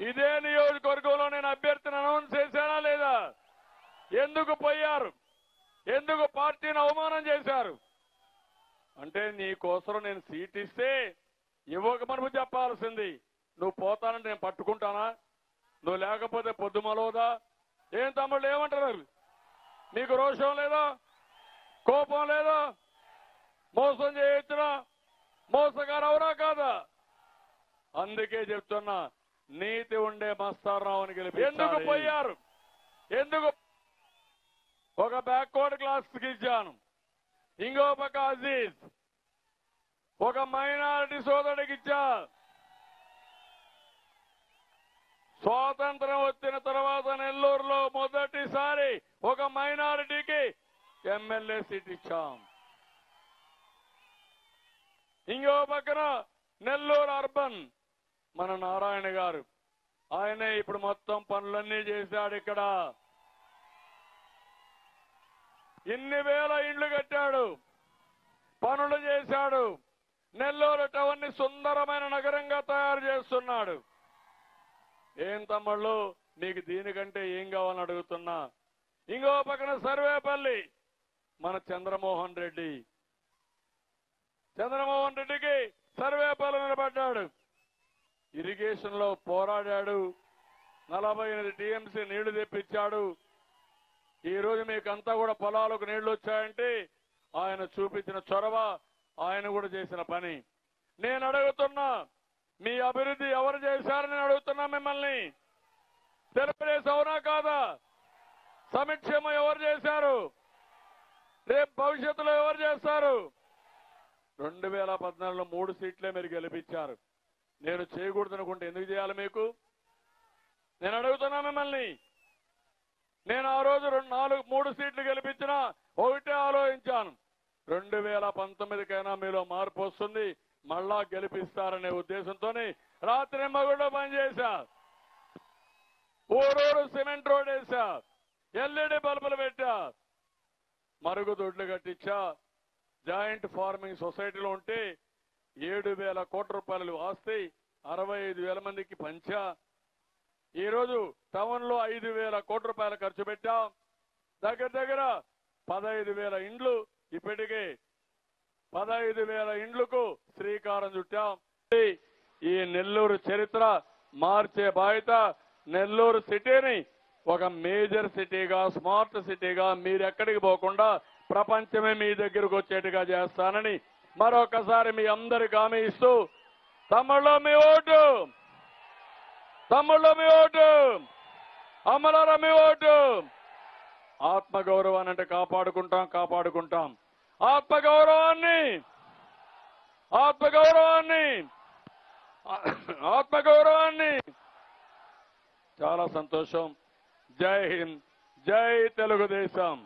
ఇదే నియోజకవర్గంలో నేను అభ్యర్థిని అనౌన్స్ చేశానా లేదా? ఎందుకు పోయారు? ఎందుకు పార్టీని అవమానం చేశారు? అంటే నీ కోసం నేను సీట్ ఇస్తే ఇవ్వకమని చెప్పాల్సింది. నువ్వు పోతానంటే నేను పట్టుకుంటానా? నువ్వు లేకపోతే పొద్దుమలవదా ఏం తమ్ముళ్ళు ఏమంటారు నీకు రోషం లేదా? కోపం లేదా? మోసం చేయొచ్చునా? మోసగారు అవరా కాదా? అందుకే చెప్తున్నా నీతి ఉండే మస్తారావుని గెలిపి ఎందుకు పోయారు? ఎందుకు? ఒక బ్యాక్వర్డ్ క్లాస్కి ఇచ్చాను ఇంకో పక్క అజీజ్. ఒక మైనారిటీ సోదరుడికి ఇచ్చా. స్వాతంత్రం వచ్చిన తర్వాత నెల్లూరులో మొదటిసారి ఒక మైనారిటీకి ఎమ్మెల్యే సీట్ ఇచ్చాం. ఇంకో పక్కన నెల్లూరు అర్బన్. మన నారాయణ గారు. ఆయనే ఇప్పుడు మొత్తం పనులన్నీ చేశాడు ఇక్కడ. ఇన్ని వేల ఇండ్లు కట్టాడు. పనులు చేశాడు. నెల్లూరు టవర్ని సుందరమైన నగరంగా తయారు చేస్తున్నాడు. ఏం తమ్ముళ్ళు నీకు దీనికంటే ఏం కావాలని అడుగుతున్నా? ఇంకో పక్కన సర్వేపల్లి. మన చంద్రమోహన్ రెడ్డి. చంద్రమోహన్ రెడ్డికి సర్వేపల్లి నిలబడ్డాడు. ఇరిగేషన్లో పోరాడాడు. నలభై ఎనిమిది టీఎంసీ నీళ్ళు తెప్పించాడు. ఈ రోజు మీకంతా కూడా పొలాలకు నీళ్ళు వచ్చాయంటే ఆయన చూపించిన చొరవ ఆయన కూడా చేసిన పని. నేను అడుగుతున్నా మీ అభివృద్ధి ఎవరు చేశారని నేను అడుగుతున్నా మిమ్మల్ని. తెలుగుదేశం అవునా కాదా? సమిక్షేమం ఎవరు చేశారు? రేపు భవిష్యత్తులో ఎవరు చేస్తారు? రెండు వేల పద్నాలుగులో మూడు సీట్లే మీరు గెలిపించారు. నేను చేయకూడదు అనుకుంటే ఎందుకు చేయాలి మీకు? నేను అడుగుతున్నా మిమ్మల్ని. నేను ఆ రోజు రెండు నాలుగు మూడు సీట్లు గెలిపించిన ఒకటే ఆలోచించాను. రెండు వేల పంతొమ్మిదికైనా మీలో మార్పు వస్తుంది. మళ్ళా గెలిపిస్తారనే ఉద్దేశంతోనే రాత్రి మగుళ్ళు పనిచేశా. ఊరూరు సిమెంట్ రోడ్ వేసా ఎల్ఈడి బల్బులు పెట్టా. మరుగుదొడ్లు కట్టించా. జాయింట్ ఫార్మింగ్ సొసైటీలో ఉంటే ఏడు వేల కోట్ల రూపాయలు ఆస్తి అరవై ఐదు వేల మందికి పంచా. ఈ రోజు టౌన్లో ఐదు వేల కోట్ల రూపాయలు ఖర్చు పెట్టాం. దగ్గర దగ్గర పదహైదు వేల ఇండ్లు ఇప్పటికే పదహైదు వేల ఇండ్లకు శ్రీకారం చుట్టాం. ఈ నెల్లూరు చరిత్ర మార్చే బాధ్యత నెల్లూరు సిటీని ఒక మేజర్ సిటీగా స్మార్ట్ సిటీగా మీరు ఎక్కడికి పోకుండా ప్రపంచమే మీ దగ్గరకు వచ్చేట్టుగా చేస్తానని మరొకసారి మీ అందరికి హామీ ఇస్తూ తమ్ముళ్ళు మీ ఓటు! తమ్ముళ్ళు మీ ఓటు! అమలారా మీ ఓటు! ఆత్మగౌరవాన్ని అంటే కాపాడుకుంటాం కాపాడుకుంటాం. ఆత్మగౌరవాన్ని! ఆత్మగౌరవాన్ని! ఆత్మగౌరవాన్ని! చాలా సంతోషం. జై హింద్ జై తెలుగుదేశం.